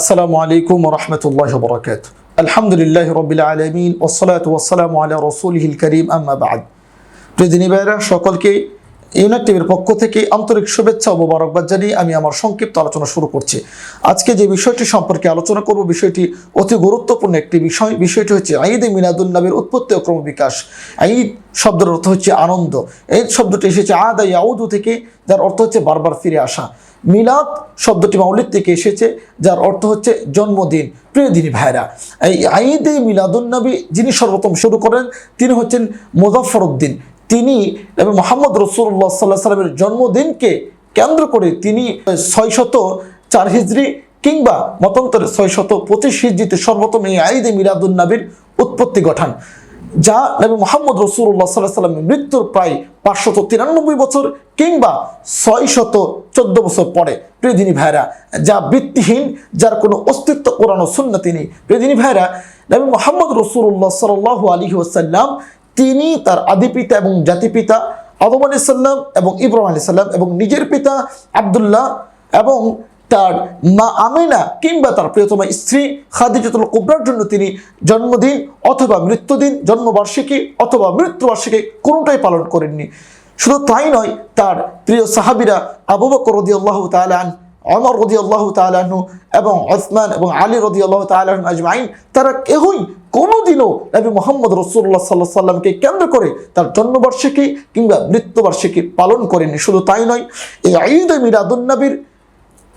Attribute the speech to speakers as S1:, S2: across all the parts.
S1: আসসালামু আলাইকুম রহমতুল্লাহ বরকাত আলহামদুলিল্লাহ রবিল আলমিন ওসলাত ওসালাম আলা রসুলহিল করিম আম্মা বাদ প্রিয়দিনী ভাইরা সকলকে ইউনাইট টিভির পক্ষ থেকে আন্তরিক শুভেচ্ছা ও মোবারকবাদ জানিয়ে আমি আমার সংক্ষিপ্ত আলোচনা শুরু করছি। আজকে যে বিষয়টি সম্পর্কে আলোচনা করব, বিষয়টি অতি গুরুত্বপূর্ণ একটি বিষয়। বিষয়টি হচ্ছে ঈদ মিলাদুল্নবীর উৎপত্তি ও ক্রমবিকাশ। ঈদ শব্দের অর্থ হচ্ছে আনন্দ। এই শব্দটি এসেছে আদা ইয়াউদু থেকে, যার অর্থ হচ্ছে বারবার ফিরে আসা। মিলাদ শব্দটি মাউলিদ থেকে এসেছে, যার অর্থ হচ্ছে জন্মদিন। প্রিয় দিনী ভাইরা এই ঈদে মিলাদুন্নবী যিনি সর্বপ্রথম শুরু করেন, তিনি হচ্ছেন মুজাফর উদ্দিন তিনি এবং মোহাম্মদ রসুল্লাহ সাল্লাহ সাল্লামের জন্মদিনকে কেন্দ্র করে তিনি ছয়শত চার হিজড়ি কিংবা মতান্তরে ছয়শত পঁচিশ হিজড়িতে সর্বপ্রথম এই আইদে মিলাদুন্নবীর উৎপত্তি ঘটান, যা নবী মোহাম্মদ রসুল্লাহ সাল্লাহ সাল্লামের মৃত্যুর প্রায় পাঁচশত তিরানব্বই বছর কিংবা ছয়শত চোদ্দ বছর পরে। প্রিয়দিনী ভাইরা যা বৃত্তিহীন যার কোনো অস্তিত্ব কোরআন শূন্য তিনি প্রিয়দিনী ভাইরা নবী মোহাম্মদ রসুল্লাহ সাল্লাহ আলী ওসাল্লাম তিনি তার আদিপিতা এবং জাতিপিতা আদম আলি সাল্লাম এবং ইব্রাহিম আলি সাল্লাম এবং নিজের পিতা আবদুল্লাহ এবং তার মা আমিনা কিংবা তার প্রিয়তমা স্ত্রী খাদিজাতুল কুবরার জন্য তিনি জন্মদিন অথবা মৃত্যুদিন, জন্মবার্ষিকী অথবা মৃত্যুবার্ষিকী কোনোটাই পালন করেননি। শুধু তাই নয়, তার প্রিয় সাহাবিরা আবু বকর রদি আল্লাহ তালান অমর রদি আল্লাহ তালাহু এবং ওসমান এবং আলী রদি আল্লাহ তালাহন আজমাইন, তারা কেহই কোনোদিনও নবী মোহাম্মদ রসুল্লাহ সাল্লাহ সাল্লামকে কেন্দ্র করে তার জন্মবার্ষিকী কিংবা মৃত্যুবার্ষিকী পালন করেনি। শুধু তাই নয়, এই ঈদ মিরাদুন্নবীর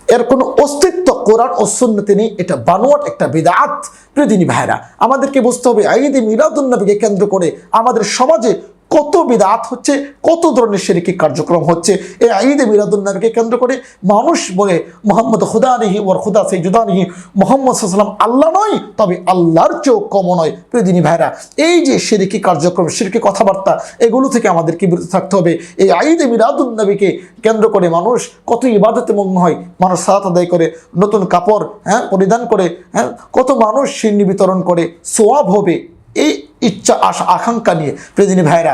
S1: এর কোনো অস্তিত্ব কোরআন ও সুন্নতে নেই, এটা বানোয়াট একটা বিদাত। প্রিয়দিনী ভাইরা আমাদেরকে বুঝতে হবে ঈদ মিলাদুন্নবীকে কেন্দ্র করে আমাদের সমাজে কত বিদাত হচ্ছে, কত ধরনের সেরিকি কার্যক্রম হচ্ছে। এই ঈদে মিরাদুল্নবীকে কেন্দ্র করে মানুষ বলে মোহাম্মদ খুদা নিহি ওর খুদা সেই জুদা নিহি মোহাম্মদ সাল্লাম আল্লাহ নয়, তবে আল্লাহর চেয়েও কম নয়। প্রিয়দিনী ভাইরা এই যে সেরিকি কার্যক্রম সেরিকি কথাবার্তা, এগুলো থেকে আমাদেরকে বিরত থাকতে হবে? এই ঈদে মিরাদুল্নবীকে কেন্দ্র করে মানুষ কত ইবাদতে মগ্ন হয়, মানুষ সালাত আদায় করে, নতুন কাপড় হ্যাঁ পরিধান করে হ্যাঁ কত মানুষ সিন্নি বিতরণ করে, সোয়াব হবে। এই ইচ্ছা আশা আকাঙ্ক্ষা নিয়ে। প্রেজিনী ভাইরা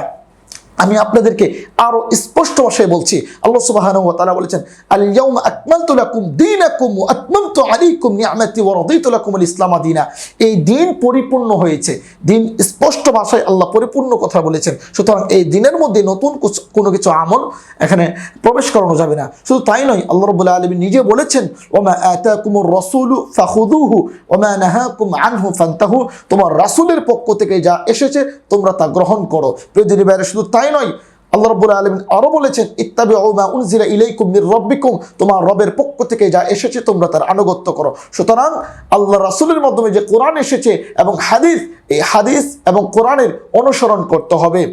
S1: আমি আপনাদেরকে আরও স্পষ্ট ভাষায় বলছি। আল্লাহ সুবহানাহু ওয়া তাআলা বলেছেন আল ইয়াউমা আকমালতু লাকুম দীনাকুম ওয়া আতমামতু আলাইকুম নি'মাতি ওয়া রাদিতু লাকুম আল ইসলাম দীনা। এই দিন পরিপূর্ণ হয়েছে। দিন স্পষ্ট ভাষায় আল্লাহ পরিপূর্ণ কথা বলেছেন। সুতরাং এই দিনের মধ্যে নতুন কোনো কিছু আমল এখানে প্রবেশ করানো যাবে না। শুধু তাই নয়, আল্লাহ রাব্বুল আলামিন নিজে বলেছেন, ওমা আতাকুমুর রাসূলু ফাখুযুহু, ওমা নাহাকুম আনহু ফান্তাহু। তোমার রাসূলের পক্ষ থেকে যা এসেছে, তোমরা তা গ্রহণ করো। প্রিয়দিনী ভাইরা শুধু তাই নয়। আল্লাহ রাব্বুল আলামিন আরও বলেছেন, ইত্তাবিউ মা উনজিলা ইলাইকুম মির রাব্বিকুম তোমার রবের পক্ষ থেকে যা এসেছে তোমরা তার আনুগত্য করো। সুতরাং আল্লাহ রাসূলের মাধ্যমে যে কোরআন এসেছে এবং হাদিস, এই হাদিস এবং কোরআনের অনুসরণ করতে হবে।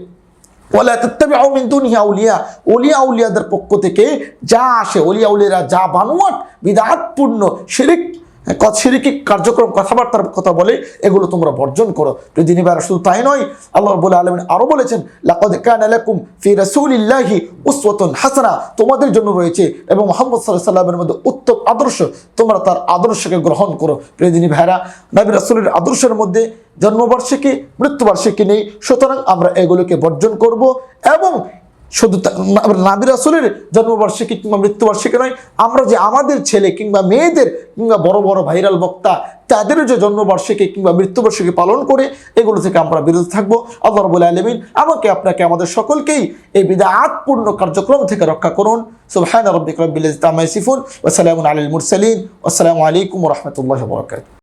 S1: পক্ষ থেকে যা আসে ওলিয়া আউলিয়ারা যা বানোয়াট বিদআতপূর্ণ শিরিক শিরিকি কার্যক্রম কথাবার্তার কথা বলে এগুলো তোমরা বর্জন করো। দিনী ভাইরা শুধু তাই নয়, আল্লাহ রাব্বুল আলামিন আরও বলেছেন, লাকাদ লাকুম ফি রাসূলিল্লাহি উসওয়াতুন হাসানা। তোমাদের জন্য রয়েছে, এবং মুহাম্মদ সাল্লাল্লাহু সাল্লামের মধ্যে উত্তম আদর্শ, তোমরা তার আদর্শকে গ্রহণ করো। প্রিয় দিনী ভাইরা নবী রাসূলের আদর্শের মধ্যে জন্মবার্ষিকী, মৃত্যুবার্ষিকী নেই, সুতরাং আমরা এগুলোকে বর্জন করব, এবং শুধু তা- না- নাবি রাসুলের জন্মবার্ষিকী কিংবা মৃত্যুবার্ষিকী নয়, আমরা যে আমাদের ছেলে কিংবা মেয়েদের কিংবা বড় বড় ভাইরাল বক্তা, তাদেরও যে জন্মবার্ষিকী কিংবা মৃত্যুবার্ষিকী পালন করে, এগুলো থেকে আমরা বিরত থাকব। আল্লাহ রবুল আলমিন আমাকে, আপনাকে, আমাদের সকলকেই এই বিদাতপূর্ণ কার্যক্রম থেকে রক্ষা করুন। সুবহান রব্বিক রব্বিল ইয়াসিফুন। ওয়া সালামুন আলাল মুরসালিন। আসসালামু আলাইকুম রাহমাতুল্লাহি ওয়া বারাকাতুহু।